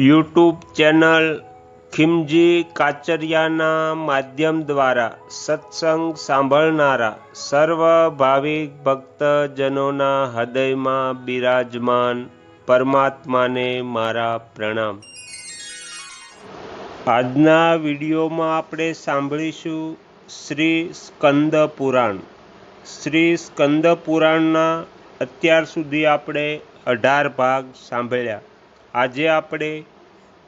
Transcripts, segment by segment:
YouTube channel ખિમજી કાચરિયાના માધ્યમ દ્વારા સત્સંગ સાંભળનારા સર્વ ભાવિક ભક્તજનોના હૃદયમાં બિરાજમાન પરમાત્માને મારા પ્રણામ. આજના વિડીયોમાં આપણે સાંભળીશું શ્રી સ્કંદ પુરાણ. શ્રી સ્કંદ પુરાણના અત્યાર સુધી આપણે અઢાર ભાગ સાંભળ્યા. આજે આપણે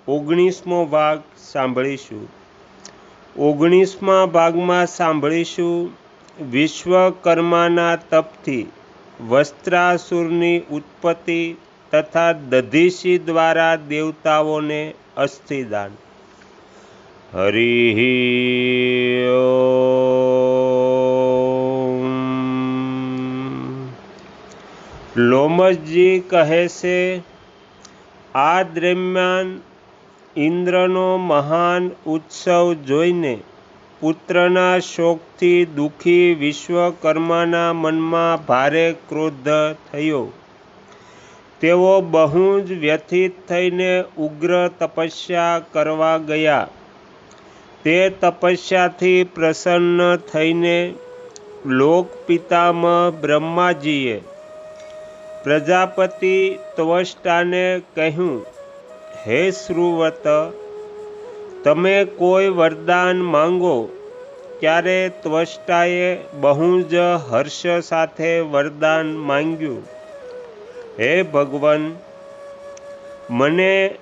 ઓગણીસમો ભાગ સાંભળીશું. ઓગણીસમા ભાગમાં સાંભળીશું વિશ્વકર્માના તપથી વસ્ત્રાસુરની ઉત્પત્તિ તથા દધીશી દ્વારા દેવતાઓને અસ્થિદાન. હરિ લોમસજી કહે છે આ દરમિયાન ઇન્દ્રનો મહાન ઉત્સવ જોઈને પુત્રના શોકથી દુઃખી વિશ્વકર્માના મનમાં ભારે ક્રોધ થયો. તેઓ બહુ જ વ્યથિત થઈને ઉગ્ર તપસ્યા કરવા ગયા. તે તપસ્યાથી પ્રસન્ન થઈને લોકપિતામહ બ્રહ્માજીએ પ્રજાપતિ ત્વષ્ટાને કહ્યું, હે શ્રુવત, તમે કોઈ વરદાન માંગો ત્યારે ત્વષ્ટાએ બહુ જ હર્ષ સાથે વરદાન માંગ્યું. હે ભગવાન, મને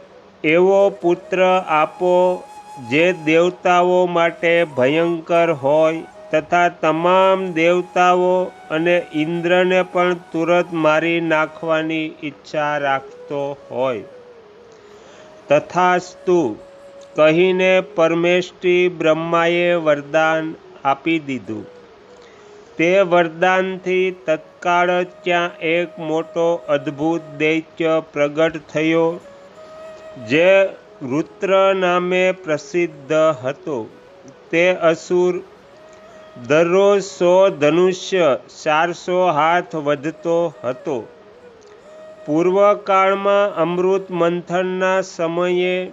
એવો પુત્ર આપો જે દેવતાઓ માટે ભયંકર હોય તથા તમામ દેવતાઓ અને ઇન્દ્રને પણ તુરત મારી નાખવાની ઈચ્છા રાખતો હોય. તથાસ્તુ, કહીને પરમેષ્ટી બ્રહ્માએ વરદાન આપી દીધું. તે વરદાનથી તત્કાળ જ ત્યાં એક મોટો અદ્ભુત દૈત્ય પ્રગટ થયો, જે રુદ્ર નામે પ્રસિદ્ધ હતો. તે અસુર દરરોજ સો ધનુષ્ય ચારસો હાથ વધતો હતો. પૂર્વકાળમાં અમૃત મંથનના સમયે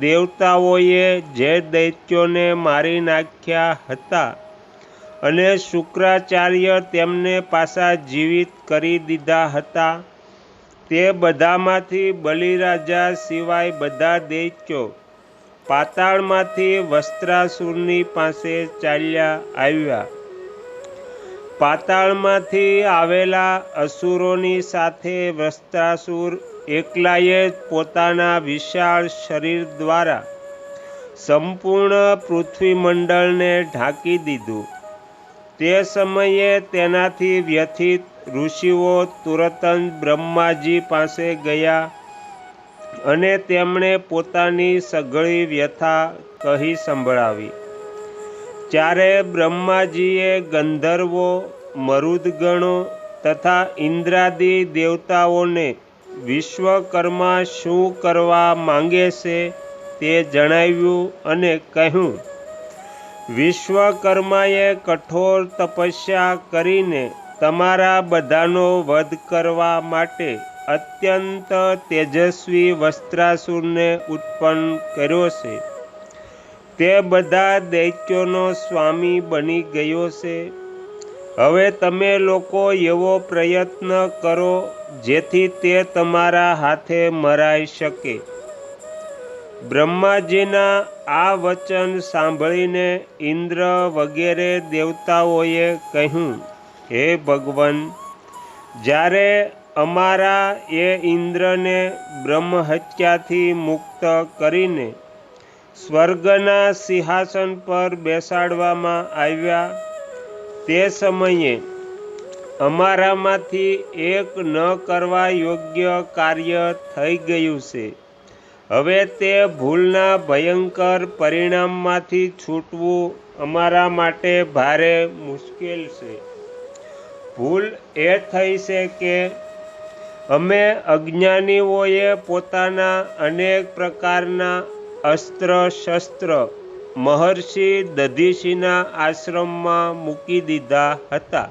દેવતાઓએ જે દૈત્યોને મારી નાખ્યા હતા અને શુક્રાચાર્ય તેમને પાછા જીવિત કરી દીધા હતા, તે બધામાંથી બલિરાજા સિવાય બધા દૈત્યો પાતાળમાંથી વસ્ત્રાસુરની પાસે ચાલ્યા આવ્યા. પાતાળમાંથી આવેલા અસુરોની સાથે વસ્ત્રાસુર એકલાએ જ પોતાના વિશાળ શરીર દ્વારા સંપૂર્ણ પૃથ્વીમંડળને ઢાંકી દીધું. તે સમયે તેનાથી વ્યથિત ઋષિઓ તુરત જ બ્રહ્માજી પાસે ગયા અને તેમણે પોતાની સઘળી વ્યથા કહી સંભળાવી. ત્યારે બ્રહ્માજીએ ગંધર્વો, મરુદગણો તથા ઇન્દ્રાદિ દેવતાઓને વિશ્વકર્મા શું કરવા માંગે છે તે જણાવ્યું અને કહ્યું, વિશ્વકર્માએ કઠોર તપસ્યા કરીને તમારા બધાનો વધ કરવા માટે અત્યંત તેજસ્વી વસ્ત્રાસુરને ઉત્પન્ન કર્યો છે. તે બધા દૈત્યોનો સ્વામી બની ગયો છે. હવે તમે લોકો એવો પ્રયત્ન કરો જેથી તે તમારા હાથે મરાઈ શકે. બ્રહ્માજીના આ વચન સાંભળીને ઇન્દ્ર વગેરે દેવતાઓએ કહ્યું, હે ભગવાન, જ્યારે અમારા એ ઇન્દ્રને બ્રહ્મહત્યાથી મુક્ત કરીને સ્વર્ગના સિંહાસન પર બેસાડવામાં આવ્યા. તે સમયે અમારામાંથી એક ન કરવા યોગ્ય કાર્ય થઈ ગયું છે. હવે તે ભૂલના ભયંકર પરિણામમાંથી છૂટવું અમારા માટે ભારે મુશ્કેલ છે. ભૂલ એ થઈ છે કે અમે અજ્ઞાનીઓએ પોતાના અનેક પ્રકારના અસ્ત્ર, શસ્ત્ર મહર્ષિ દધીશીના આશ્રમમાં મૂકી દીધા હતા.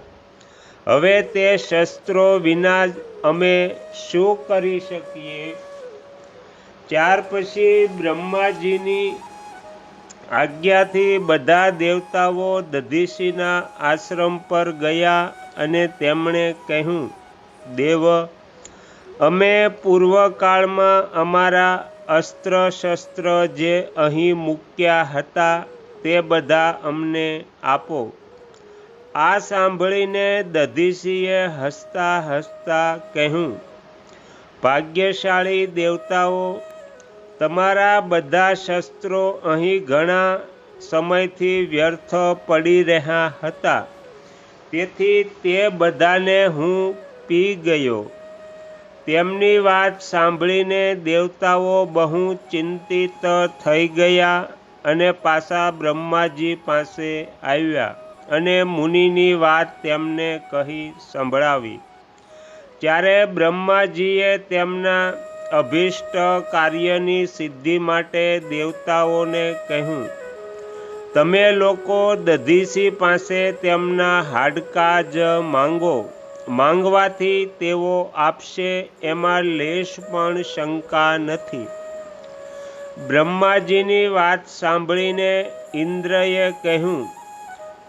હવે તે શસ્ત્રો વિના જ અમે શું કરી શકીએ? ત્યાર પછી બ્રહ્માજીની આજ્ઞાથી બધા દેવતાઓ દધીશીના આશ્રમ પર ગયા અને તેમણે કહ્યું, દેવ અમે પૂર્વકાળમાં અમારા અસ્ત્ર શસ્ત્ર જે અહીં મૂક્યા હતા તે બધા અમને આપો. આ સાંભળીને દધીસીએ હસતા હસતા કહ્યું, ભાગ્યશાળી દેવતાઓ, તમારા બધા શસ્ત્રો અહીં ઘણા સમયથી વ્યર્થ પડી રહ્યા હતા. તેથી તે બધાને હું પી ગયો. તેમની વાત સાંભળીને દેવતાઓ બહુ ચિંતિત થઈ ગયા અને પાછા બ્રહ્માજી પાસે આવ્યા અને મુનિની વાત તેમને કહી સંભળાવી. ત્યારે બ્રહ્માજીએ તેમના અભિષ્ટ કાર્યની સિદ્ધિ માટે દેવતાઓને કહ્યું, તમે લોકો દધીસી પાસે તેમના હાડકા જ માંગો. માંગવાથી તેઓ આપશે, એમાં લેશ પણ શંકા નથી. બ્રહ્માજીની વાત સાંભળીને ઇન્દ્રએ કહ્યું,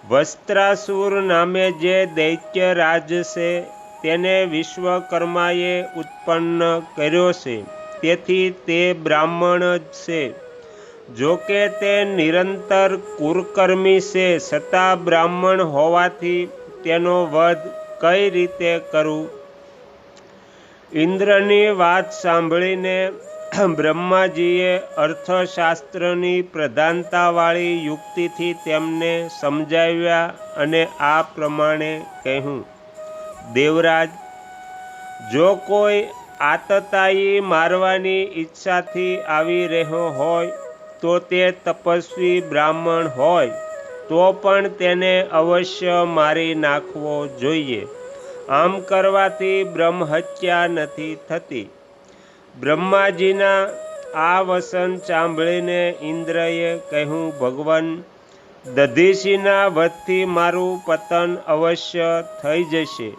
વસ્ત્રાસુર નામે જે દૈત્ય રાજ છે, તેને વિશ્વકર્માએ ઉત્પન્ન કર્યો છે. તેથી તે બ્રાહ્મણ જ છે. જો કે તે નિરંતર કુરકર્મી છે, છતાં બ્રાહ્મણ હોવાથી તેનો વધ કઈ રીતે કરવું ઇન્દ્રની વાત સાંભળીને બ્રહ્માજીએ અર્થશાસ્ત્રની પ્રધાનતાવાળી યુક્તિથી તેમને સમજાવ્યા અને આ પ્રમાણે કહ્યું, દેવરાજ, જો કોઈ આતતાઈ મારવાની ઈચ્છાથી આવી રહ્યો હોય, તો તે તપસ્વી બ્રાહ્મણ હોય. તો પણ તેને અવશ્ય મારી નાખવો જોઈએ. આમ કરવાથી બ્રહ્મહત્યા નથી થતી. બ્રહ્માજીના આ વસન સાંભળીને ઇન્દ્રએ કહ્યું, ભગવાન, દધીશીના વધથી મારું પતન અવશ્ય થઈ જશે.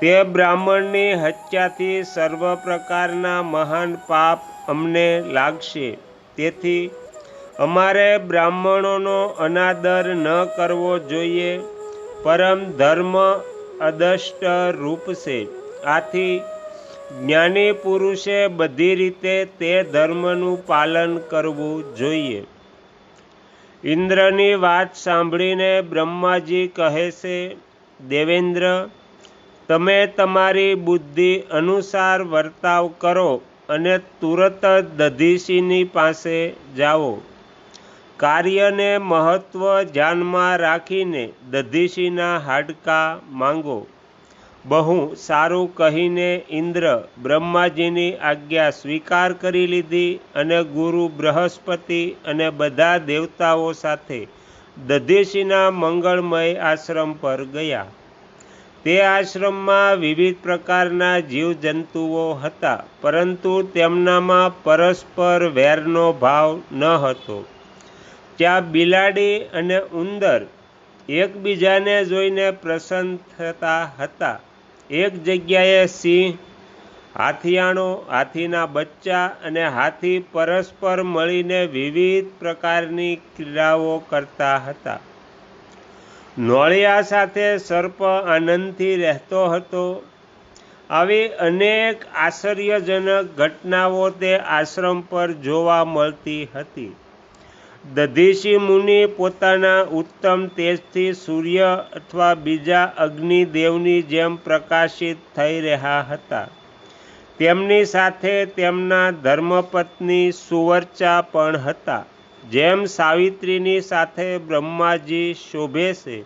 તે બ્રાહ્મણની હત્યાથી સર્વ પ્રકારના મહાન પાપ અમને લાગશે. તેથી અમારે બ્રાહ્મણોનો અનાદર ન કરવો જોઈએ. પરમ ધર્મ અદષ્ટ રૂપ છે. આથી જ્ઞાની પુરુષે બધી રીતે તે ધર્મનું પાલન કરવું જોઈએ. ઇન્દ્રની વાત સાંભળીને બ્રહ્માજી કહે છે, દેવેન્દ્ર, તમે તમારી બુદ્ધિ અનુસાર વર્તાવ કરો અને તુરત જ દધીશીની પાસે જાઓ. કાર્યને મહત્વ ધ્યાનમાં રાખીને દધીશીના હાડકા માંગો. બહુ સારું કહીને ઇન્દ્ર બ્રહ્માજીની આજ્ઞા સ્વીકાર કરી લીધી અને ગુરુ બૃહસ્પતિ અને બધા દેવતાઓ સાથે દધીશીના મંગળમય આશ્રમ પર ગયા. તે આશ્રમમાં વિવિધ પ્રકારના જીવજંતુઓ હતા, પરંતુ તેમનામાં પરસ્પર વેરનો ભાવ ન હતો. ત્યાં બિલાડી અને ઉંદર એકબીજાને જોઈને પ્રસન્ન થતા હતા. એક જગ્યાએ સિંહ, હાથિયાણો, હાથીના બચ્ચા અને હાથી પરસ્પર મળીને વિવિધ પ્રકારની ક્રીડાઓ કરતા હતા. નોળિયા સાથે સર્પ આનંદથી રહેતો હતો. આવી અનેક આશ્ચર્યજનક ઘટનાઓ તે આશ્રમ પર જોવા મળતી હતી. દધીશી મુનિ પોતાના ઉત્તમ તેજથી સૂર્ય અથવા બીજા અગ્નિદેવની જેમ પ્રકાશિત થઈ રહ્યા હતા. તેમની સાથે તેમના ધર્મપત્ની સુવર્ચા પણ હતા, જેમ સાવિત્રીની સાથે બ્રહ્માજી શોભે છે.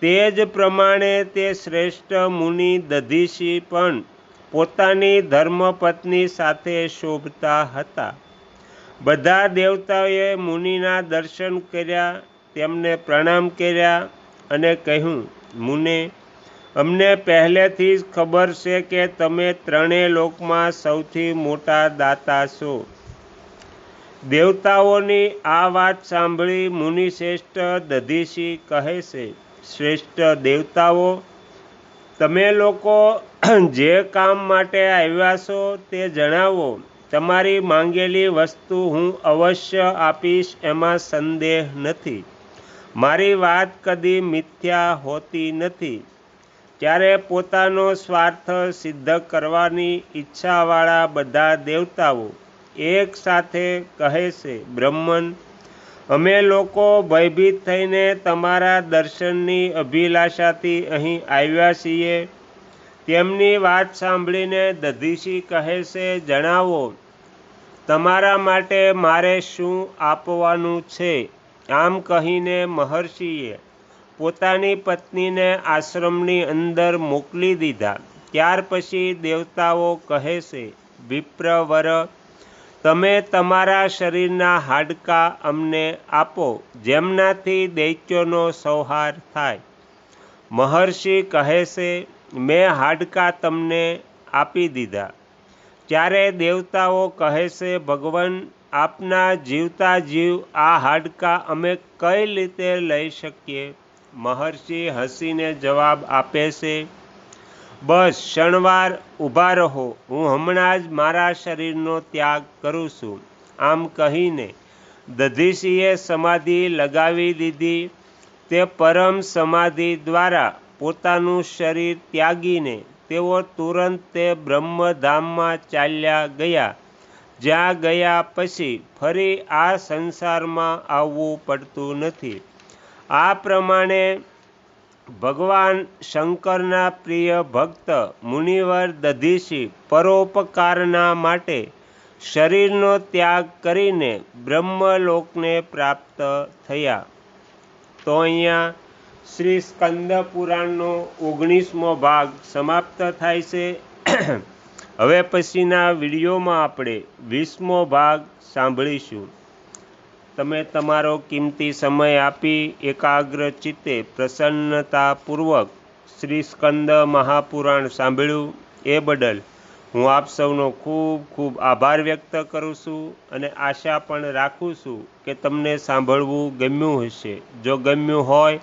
તે જ પ્રમાણે તે શ્રેષ્ઠ મુનિ દધીશી પણ પોતાની ધર્મપત્ની સાથે શોભતા હતા. બધા દેવતાઓએ મુનિના દર્શન કર્યા, તેમને પ્રણામ કર્યા અને કહ્યું, મુને, અમને પહેલેથી જ ખબર છે કે તમે ત્રણેય લોકમાં સૌથી મોટા દાતા છો. દેવતાઓની આ વાત સાંભળી મુનિશ્રેષ્ઠ દધીશી કહે છે, શ્રેષ્ઠ દેવતાઓ, તમે લોકો જે કામ માટે આવ્યા છો તે જણાવો. તમારી માંગેલી વસ્તુ હું અવશ્ય આપીશ, એમાં સંદેહ નથી. મારી વાત કદી મિથ્યા હોતી નથી. ત્યારે પોતાનો સ્વાર્થ સિદ્ધ કરવાની ઈચ્છાવાળા બધા દેવતાઓ એક સાથે કહે છે, બ્રહ્મન, અમે લોકો ભયભીત થઈને તમારા દર્શનની અભિલાષાથી અહીં આવ્યા છીએ. તેમની વાત સાંભળીને દધીશી કહે છે, જણાવો, તમારા માટે મારે શું આપવાનું છે? આમ કહીને મહર્ષિએ પોતાની પત્નીને આશ્રમની અંદર મોકલી દીધા. ત્યાર પછી દેવતાઓ કહે છે, વિપ્રવર, તમે તમારા શરીરના હાડકાં અમને આપો, જેમનાથી દૈત્યોનો સંહાર થાય. મહર્ષિ કહે છે મેં હાડકાં તમને આપી દીધા. ત્યારે દેવતાઓ કહે છે, ભગવાન, આપના જીવતા જીવ આ હાડકાં અમે કઈ રીતે લઈ શકીએ? મહર્ષિ હસીને જવાબ આપે છે, બસ શણવાર ઊભા રહો. હું હમણાં જ મારા શરીરનો ત્યાગ કરું છું. આમ કહીને દધીશીએ સમાધિ લગાવી દીધી. તે પરમ સમાધિ દ્વારા પોતાનું શરીર ત્યાગીને તેઓ તુરંત તે બ્રહ્મધામમાં ચાલ્યા ગયા. જ્યાં ગયા પછી ફરી આ સંસારમાં આવવું પડતું નથી. આ પ્રમાણે ભગવાન શંકરના પ્રિય ભક્ત મુનિવર દધીશી પરોપકારના માટે શરીરનો ત્યાગ કરીને બ્રહ્મલોકને પ્રાપ્ત થયા. તો અહીંયા શ્રી સ્કંદ પુરાણનો ઓગણીસમો ભાગ સમાપ્ત થાય છે. હવે પછીના વિડીયોમાં આપણે વીસમો ભાગ સાંભળીશું. તમે તમારો કિંમતી સમય આપી એકાગ્ર ચિત્તે પ્રસન્નતાપૂર્વક શ્રી સ્કંદ મહાપુરાણ સાંભળ્યું એ બદલ હું આપ સૌનો ખૂબ ખૂબ આભાર વ્યક્ત કરું છું અને આશા પણ રાખું છું કે તમને સાંભળવું ગમ્યું હશે. જો ગમ્યું હોય